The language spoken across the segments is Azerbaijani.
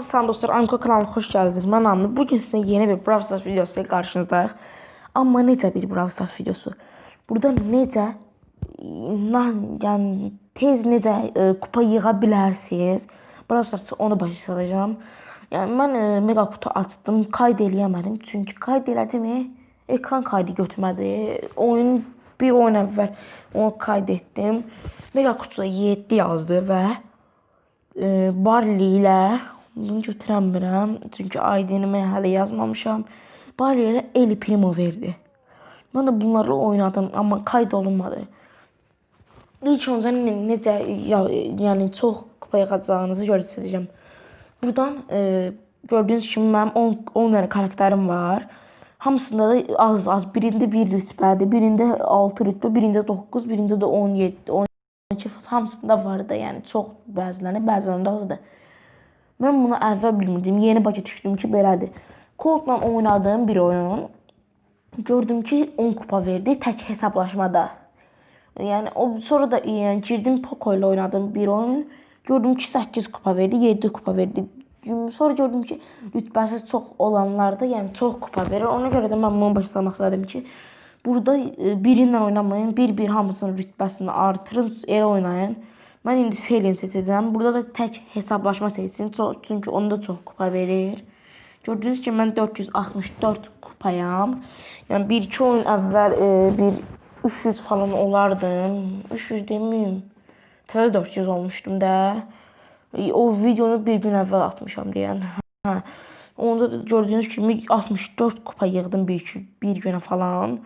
Hamınıza salam dostlar. Amco kanalına hoş geldiniz. Mən Amir. Bugün sizin yeni bir Brawl Stars videosu ile karşınızdayıq. Amma necə bir Brawl Stars videosu? Burada necə yəni tez necə e, kupa yığa bilərsiniz? Brawl Stars'ı onu başa salacağım. Yəni mən e, mega kutu açdım, kayd eləyəmədim. Çünki kayd elədimi ekran kaydı götürmədi. Oyun bir oyun əvvəl onu kayd etdim. Mega kutuda 7 yazdı və e, Barley ilə bunu götürəmirəm. Çünki ID-ni hələ yazmamışam. Barley ilə El Primo verdi. Mən də bunları oynadım, amma kayd olunmadı. İlk öncə ne- necə ya, yəni çox kupa yığacağınızı göstərəcəm. Buradan e, gördüyünüz kimi mənim 10 10 dənə karakterim var. Hamısında da az az. Birində 1 rütbədir, birində 6 rütbə, birində 9, birində də 17, 12 hamısında var da, yəni çox bəziləri, bəzilərində azdır. Mən bunu əvvəl bilmirdim. Yeni başa düşdüm ki, belədir. Coldla oynadığım bir oyun. Gördüm ki, 10 kupa verdi tək hesablaşmada. Yəni o sonra da yəni girdim Poco ilə oynadığım bir oyun. Gördüm ki, 8 kupa verdi, 7 kupa verdi. Sonra gördüm ki, rütbəsi çox olanlarda, yəni çox kupa verir. Ona görə də mən bunu başa salmaq istədim ki, burada e, biri ilə oynamayın, bir-bir hamısının rütbəsini artırın, elə oynayın. Mən indi Selin seçəcəm. Burada da tək hesablaşma seçsin, çünki onda çox kupa verir. Gördüyünüz kimi mən 464 kupayam. Yəni 1-2 oyun əvvəl e, bir 300 falan olardım. 300 deməyim. Təzə 400 olmuşdum da. E, O videonu bir gün əvvəl atmışam deyən. Hə. Onda da gördüyünüz kimi 64 kupa yığdım bir, bir günə falan.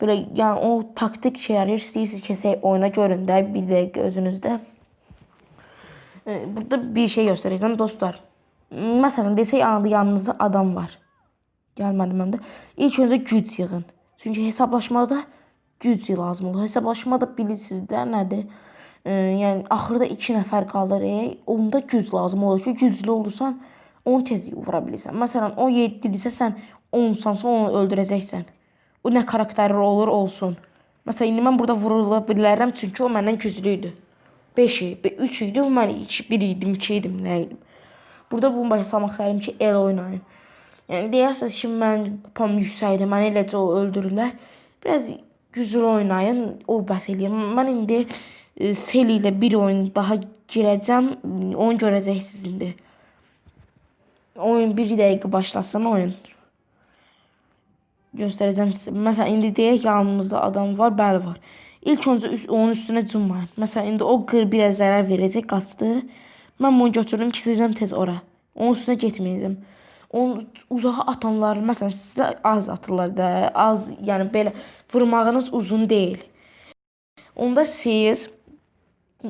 Belə yəni o taktik şey yarayır. İstəyirsiniz keçək oyuna görün də bir dəqiqə özünüzdə. E, Burada bir şey göstərəcəm dostlar. Məsələn desək yanınızda adam var. Gəlmədi məndə. İlk öncə güc yığın. Çünki hesablaşmada güc lazım olur. Hesablaşmada bilirsiniz də nədir? E, yəni axırda 2 nəfər qalır. E, onda güc lazım olur ki, güclü olursan onu tez vura bilirsən. Məsələn, o 7-dirsə sən 10sansa onu öldürəcəksən. O nə karakteri olur olsun. Məsələn, indi mən burada vurula bilərəm çünki o məndən güclü idi. 5 idi, 3 idi, mən 2, 1 idim, 2 idim, nə idim. Burada bunu başa salmaq istəyirəm ki, el oynayın. Yəni deyirsiniz ki, mən kupam yüksəkdir, məni eləcə o öldürürlər. Biraz güclü oynayın, o bəs eləyir. Mən indi e, Sel ilə bir oyun daha girəcəm, onu görəcəksiniz indi. Oyun 1 dəqiqə başlasın oyun. Göstərəcəm sizə. Məsələn, indi deyək yanımızda adam var, bəli var. İlk öncə onun üstünə cummayın. Məsələn, indi o qır bir zərər verəcək, qaçdı. Mən bunu götürdüm, keçəcəm tez ora. Onun üstünə getməyəcəm. Onu uzağa atanlar, məsələn, sizə az atırlar da, az, yəni belə vurmağınız uzun deyil. Onda siz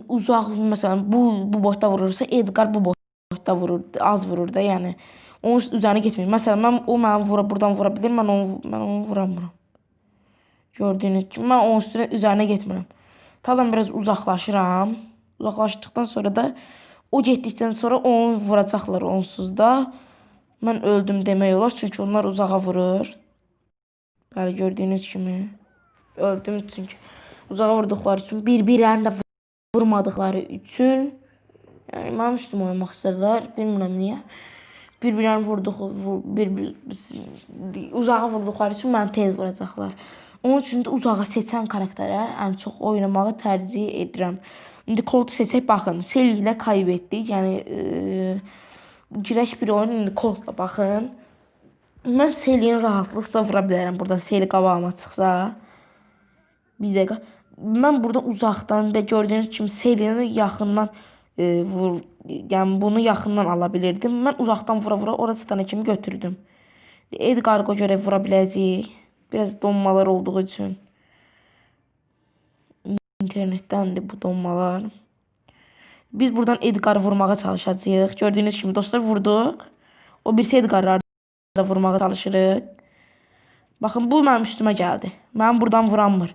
uzaq, məsələn, bu bu botda vurursa, Edgar bu botda vurur, az vurur da, yəni. Onun üzərinə getməyin. Məsələn, mən o məni vura, buradan vura bilir, mən onu mən onu vuramıram. Gördüyünüz kimi mən onun üstünə üzərinə getmirəm. Tadan biraz uzaqlaşıram. Uzaqlaşdıqdan sonra da o getdikdən sonra onu vuracaqlar onsuz da. Mən öldüm demək olar, çünki onlar uzağa vurur. Bəli, gördüyünüz kimi öldüm çünki uzağa vurduqları üçün bir-birlərini də vurmadıqları üçün yəni mənim üstümə oynamaq istədilər. Bilmirəm niyə. Bir-birlərini vurduq, vur, bir, bir uzağa vurduqları üçün məni tez vuracaqlar. Onun üçün də uzağa seçən karakterə ən çox oynamağı tərcih edirəm. İndi Colt seçək, baxın, Sel ilə kaybetdik. Yəni e, girək bir oyun indi Coltla baxın. Mən Selin rahatlıqla vura bilərəm burada Sel qabağıma çıxsa. Bir dəqiqə. Mən burada uzaqdan və gördüyünüz kimi Selini yaxından e, vur, yəni bunu yaxından ala bilirdim. Mən uzaqdan vura-vura ora çatana kimi götürdüm. Edgar'a görə vura biləcəyik. Biraz donmalar olduğu üçün. İnternetdəndir bu donmalar. Biz buradan Edgar'ı vurmağa çalışacağıq. Gördüyünüz kimi dostlar vurduq. O birisi Edgar'ı da vurmağa çalışırıq. Baxın bu mənim üstümə gəldi. Mənim buradan vuranmır.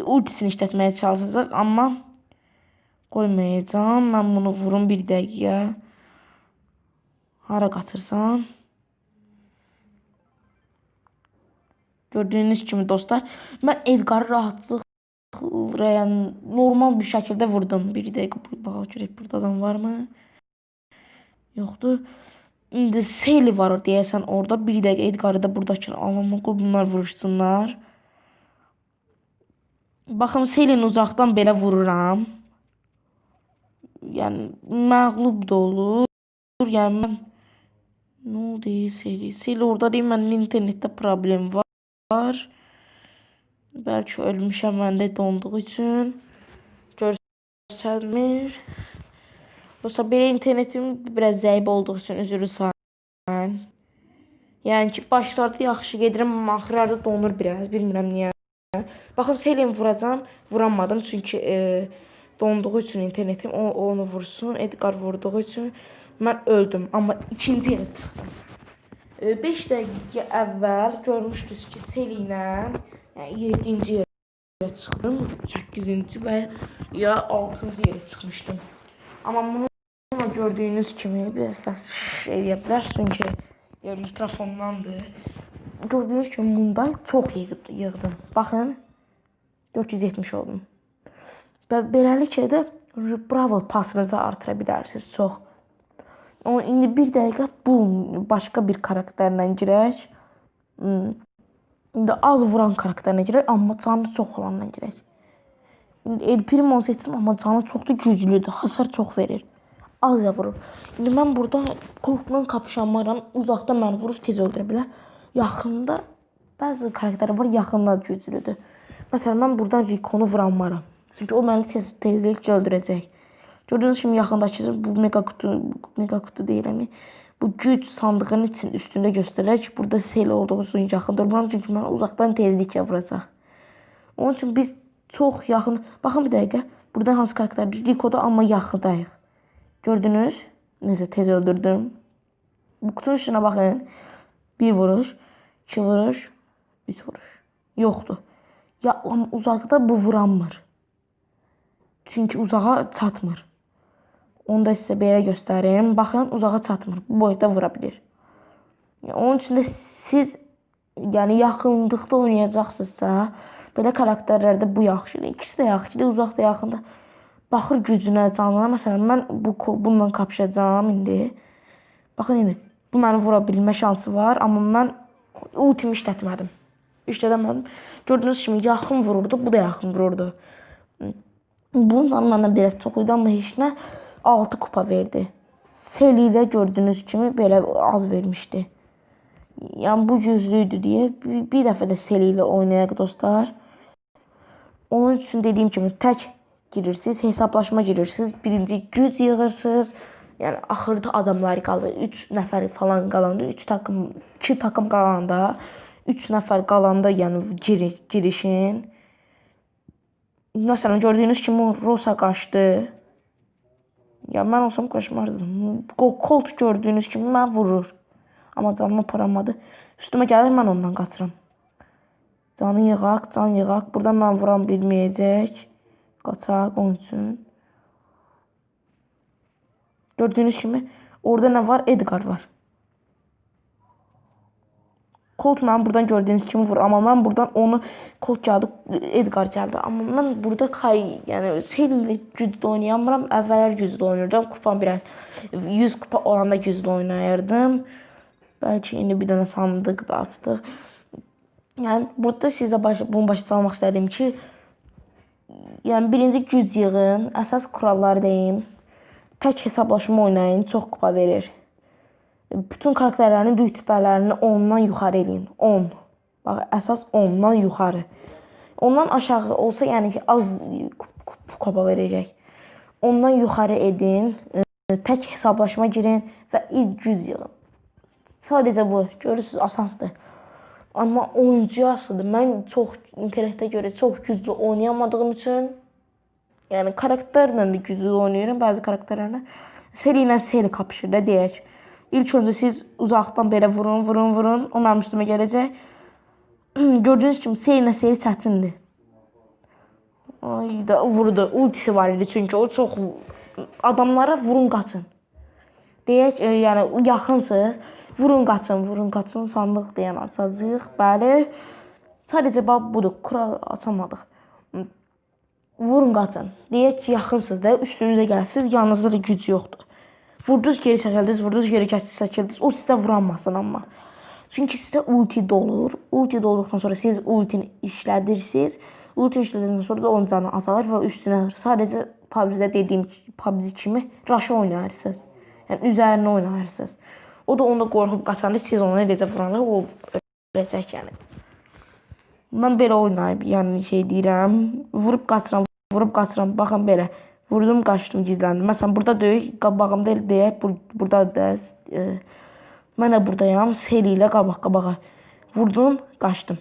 Ultisini işlətməyə çalışacaq, amma qoymayacağam. Mən bunu vurum bir dəqiqə. Hara qaçırsan? Gördüyünüz kimi dostlar, mən Edgar'ı rahatlıqla, yəni normal bir şəkildə vurdum. Bir dəqiqə baxaq görək burada adam varmı? Yoxdur. İndi Seli var deyəsən orada. Bir dəqiqə Edgar'ı da buradakını alalım. Qoy bunlar vuruşsunlar. Baxın Selini uzaqdan belə vururam. Yəni məğlub da olur. Yəni mən nə oldu Seli? Seli orada deyim mənim internetdə problem var. Bəlkə ölmüşəm məndə donduğu üçün. Görsəlmir. Yoxsa belə internetim biraz zəif olduğu üçün üzr istəyirəm. Yəni ki, başlarda yaxşı gedirəm, amma axırlarda donur biraz, bilmirəm niyə. Baxın, Selin vuracam, vuramadım çünki e, donduğu üçün internetim o onu vursun, Edgar vurduğu üçün mən öldüm, amma ikinci yerə çıxdım. 5 dəqiqə əvvəl görmüşdünüz ki, Selinə yəni 7-ci yerə çıxdım, 8-ci və ya 6-cı yerə çıxmışdım. Amma bunu gördüyünüz kimi biraz səs şey edə bilər çünki ya mikrofondandır. Gördüyünüz kimi bunda çox yığ- yığdım. Baxın 470 oldum. Və beləliklə də Bravo pasınızı artıra bilərsiniz çox. Amma indi bir dəqiqə bu başqa bir karakterlə girək. Hmm. İndi az vuran karakterlə girək, amma canı çox olanla girək. İndi El Primo seçdim, amma canı çox da güclüdür. Hasar çox verir. Az da vurur. İndi mən burada Colt-la kapışanmaram. Uzaqda məni vurub tez öldürə bilər. Yaxında bəzi karakterlər var, yaxında güclüdür. Məsələn, mən buradan Rico-nu vuranmaram. Çünki o məni tez tezliklə öldürəcək. Gördüyünüz kimi yaxındakı bu mega kutu, mega kutu deyirəm. Bu güc sandığının için üstündə göstərər ki, burada sel olduğu üçün yaxın durmuram. Çünki mən uzaqdan tezliklə vuracaq. Onun üçün biz çox yaxın. Baxın bir dəqiqə. Burada hansı karakterdir? Rico-da amma yaxındayıq. Gördünüz? Necə tez öldürdüm. Bu kutunun üstünə baxın. Bir vuruş, iki vuruş, üç vuruş. Yoxdur. Ya uzaqda bu vuranmır. Çünki uzağa çatmır. Onu da sizə belə göstərim. Baxın, uzağa çatmır. Bu boyda vura bilir. Onun üçün də siz yəni yaxınlıqda oynayacaqsınızsa, belə karakterlərdə bu yaxşıdır. İkisi də yaxşıdır, uzaq da yaxında. Baxır gücünə, canına. Məsələn, mən bu bununla kapışacağam indi. Baxın indi. Bu məni vura bilmə şansı var, amma mən ultimi işlətmədim. İşlətmədim. Gördüyünüz kimi yaxın vururdu, bu da yaxın vururdu. Bunun məndən biraz çox idi, amma heç nə 6 kupa verdi. Seli ilə gördüyünüz kimi belə az vermişdi. Yəni bu güclüydü deyə bir, bir dəfə də Seli ilə oynayaq dostlar. Onun üçün dediyim kimi tək girirsiniz, hesablaşma girirsiniz, birinci güc yığırsınız. Yəni axırda adamlar qalır. 3 nəfər falan qalanda, 3 takım, 2 takım qalanda, 3 nəfər qalanda, yəni gir, girişin. Məsələn, gördüyünüz kimi Rosa qaçdı. Ya mən olsam qaçmardım. Ko- Colt gördüyünüz kimi mən vurur. Amma canımı aparamadı. Üstümə gəlir mən ondan qaçıram. Canı yığaq, can yığaq. Burada mən vuran bilməyəcək. Qaçaq onun üçün. Gördüyünüz kimi orada nə var? Edgar var. Colt mən buradan gördüyünüz kimi vur. Amma mən buradan onu Colt gəldi, Edgar gəldi. Amma mən burada Kay, yəni Seli ilə güclü oynayamıram. Əvvəllər güclü oynayırdım. Kupam biraz 100 kupa olanda güclü oynayırdım. Bəlkə indi bir dənə sandıq da açdıq. Yəni burada sizə baş, bunu başa salmaq istədim ki, yəni birinci güc yığın, əsas kuralları deyim. Tək hesablaşma oynayın, çox kupa verir. Bütün karakterlərin rütbələrini 10-dan yuxarı eləyin. 10. Bax, əsas 10-dan yuxarı. Ondan aşağı olsa, yəni ki, az kup- kup- kupa verəcək. Ondan yuxarı edin, e, tək hesablaşma girin və ilk güc yığın. Sadəcə bu. Görürsüz, asandır. Amma oyuncu asılıdır. Mən çox internetə görə çox güclü oynayamadığım üçün yəni karakterlə də güclü oynayıram bəzi karakterlərlə. Seri ilə seri kapışır da deyək. İlk öncə siz uzaqdan belə vurun, vurun, vurun. O mənim üstümə gələcək. Gördüyünüz kimi seri ilə seri çətindir. Ay da vurdu. Ultisi var idi çünki o çox adamlara vurun qaçın. Deyək, e, yəni yaxınsınız. Vurun qaçın, vurun qaçın. Sandıq deyən açacağıq. Bəli. Sadəcə bax budur. Kural açamadıq. Vurun qaçın. Deyək ki, yaxınsınız da, üstünüzə gəlsiniz, yanınızda da güc yoxdur. Vurdunuz geri çəkildiniz, vurdunuz geri çəkildiniz. O sizə vuramazsın amma. Çünki sizdə ulti dolur. Ulti dolduqdan sonra siz ultini işlədirsiniz. Ulti işlədikdən sonra da onun canı azalır və üstünə sadəcə PUBG-də dediyim PUBG kimi rush oynayarsınız. Yəni üzərinə oynayarsınız. O da onda qorxub qaçanda siz onu eləcə vuranda o öləcək yəni. Mən belə oynayıb, yəni şey deyirəm, vurub qaçıram, vurub qaçıram. Baxın belə. Vurdum, qaçdım, gizləndim. Məsələn, burada döyük qabağımda deyək, bur burada da e, mən də burdayam, seri ilə qabaq-qabağa. Vurdum, qaçdım.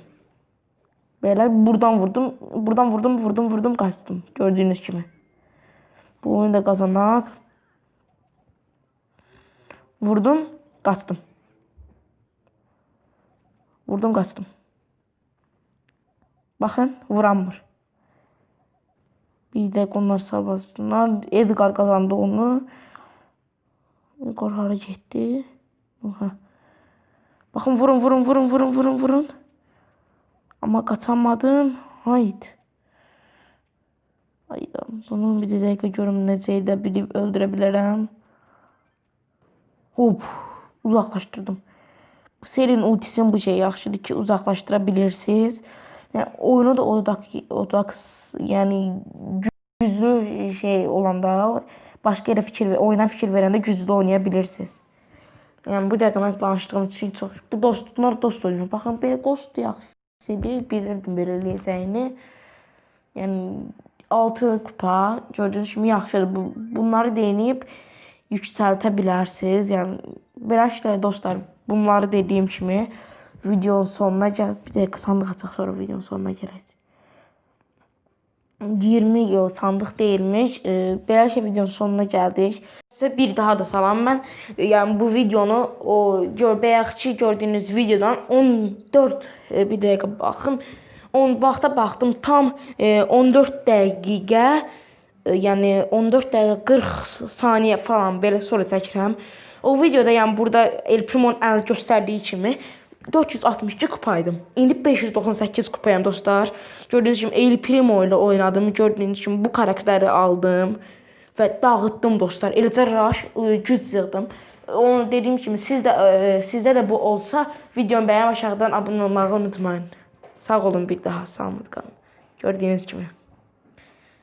Belə buradan vurdum, buradan vurdum, vurdum, vurdum, qaçdım. Gördüyünüz kimi. Bu oyunu da qazanaq. Vurdum, qaçdım. Vurdum, qaçdım. Baxın, vuranmır. Bir dəqiqə onlar sabahsınlar. Edgar qazandı onu. Edgar hara getdi? Aha. Baxın, vurun, vurun, vurun, vurun, vurun, vurun. Amma qaçamadım. Haydi. Hayda. Bunu bir dəqiqə görüm necə edə bilib öldürə bilərəm. Hop. Uzaqlaşdırdım. Bu serinin ultisinin bu şey yaxşıdır ki, uzaqlaşdıra bilirsiniz. Yəni oyunu da odak odak yəni güclü şey olanda başqa yerə fikir və oyuna fikir verəndə güclü oynaya bilirsiniz. Yəni bu dəqiqə mən danışdığım üçün çox bu dostlar dost oyunu. Baxın belə dost yaxşı deyil, bilirdim belə eləyəcəyini. Yəni 6 kupa gördüyünüz kimi yaxşıdır. Bu, bunları deneyib yüksəltə bilərsiniz. Yəni belə işlər dostlar, bunları dediyim kimi videonun sonuna gəl. Bir sandıq açaq sonra videonun sonuna gələcək. 20 yox sandıq deyilmiş. E, belə şey videonun sonuna gəldik. Sizə bir daha da salam mən. E, yəni bu videonu o gör bayaq ki videodan 14 e, bir dəqiqə baxın. 10 vaxta baxdım tam e, 14 dəqiqə e, yəni 14 dəqiqə 40 saniyə falan belə sonra çəkirəm. O videoda yəni burada El Primo'nun əl göstərdiyi kimi 462 kupaydım. İndi 598 kupayım dostlar. Gördüğünüz kimi El Primo ile oynadım. Gördüğünüz kimi bu karakteri aldım və dağıtdım dostlar. Eləcə rush ıı, güc yığdım. Onu dediyim kimi siz də ə, sizdə də bu olsa videonu bəyənib aşağıdan abunə olmağı unutmayın. Sağ olun bir daha. Salamat qalın. Gördüyünüz kimi.